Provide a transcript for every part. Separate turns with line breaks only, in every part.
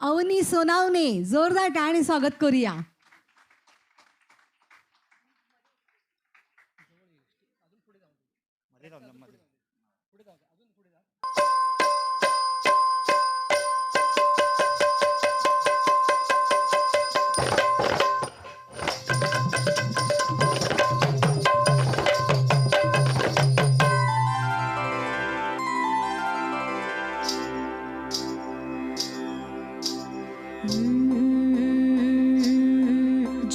अवनी सोनावणे जोरदार टाळ्याने स्वागत करूया.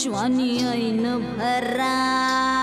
ज्वानी ऐन भरात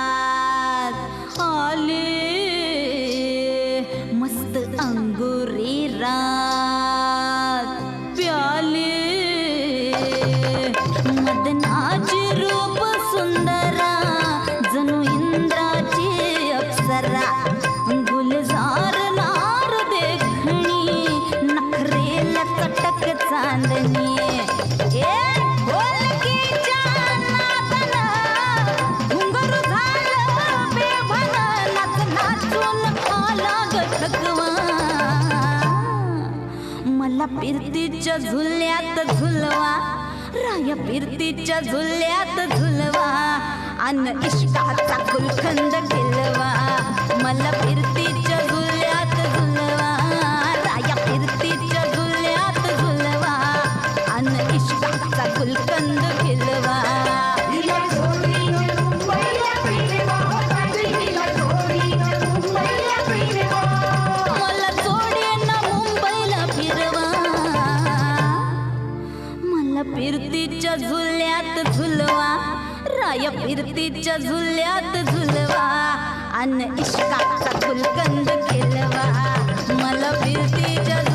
मला पिरतीच्या झुल्यात झुलवा. राया फिरतीच्या झुल्यात झुलवा. अन इश्काचा गुलखंद केलवा मला फिरतीच्या फिरतीच्या झुल्यात झुलवा. राय फिरतीच्या झुल्यात झुलवा. अन इश्काचा गुलकंद केलवा. मला फिरतीच्या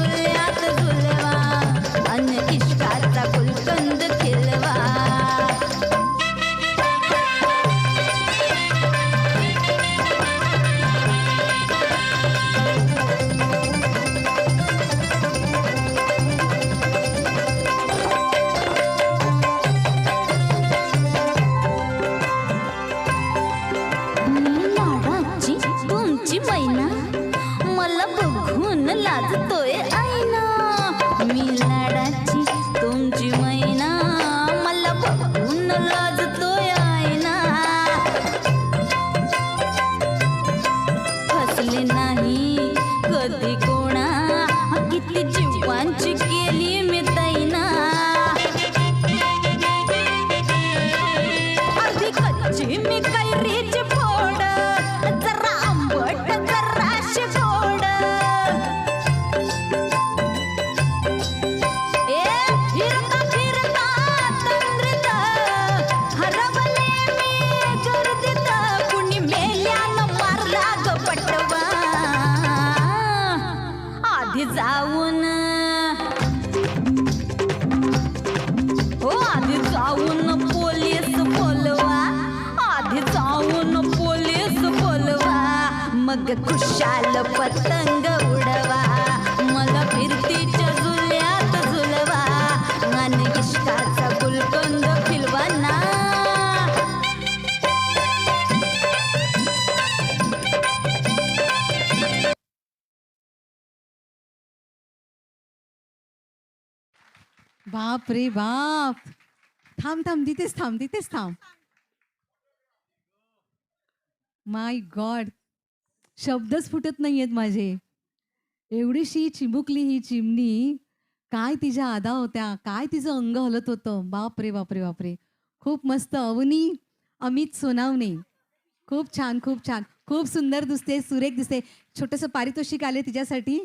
लाजतोय आईना मी लाडाची तुमची जाऊन. हो आधी जाऊन पोलीस बोलवा. आधी जाऊन पोलीस बोलवा. मग खुशाल पतंग उडवा.
बाप रे बाप. थांब थांब तिथेच थांब तिथेच थांब. माय गॉड शब्दच फुटत नाहीयेत माझे. एवढीशी चिमुकली ही चिमणी काय तिच्या आदा होत्या काय तिचं अंग हलत होतं. बापरे बापरे बापरे. खूप मस्त अवनी अमित सोनावणे. खूप छान खूप छान. खूप सुंदर दिसते सुरेख दिसते. छोटंसं पारितोषिक आले तिच्यासाठी.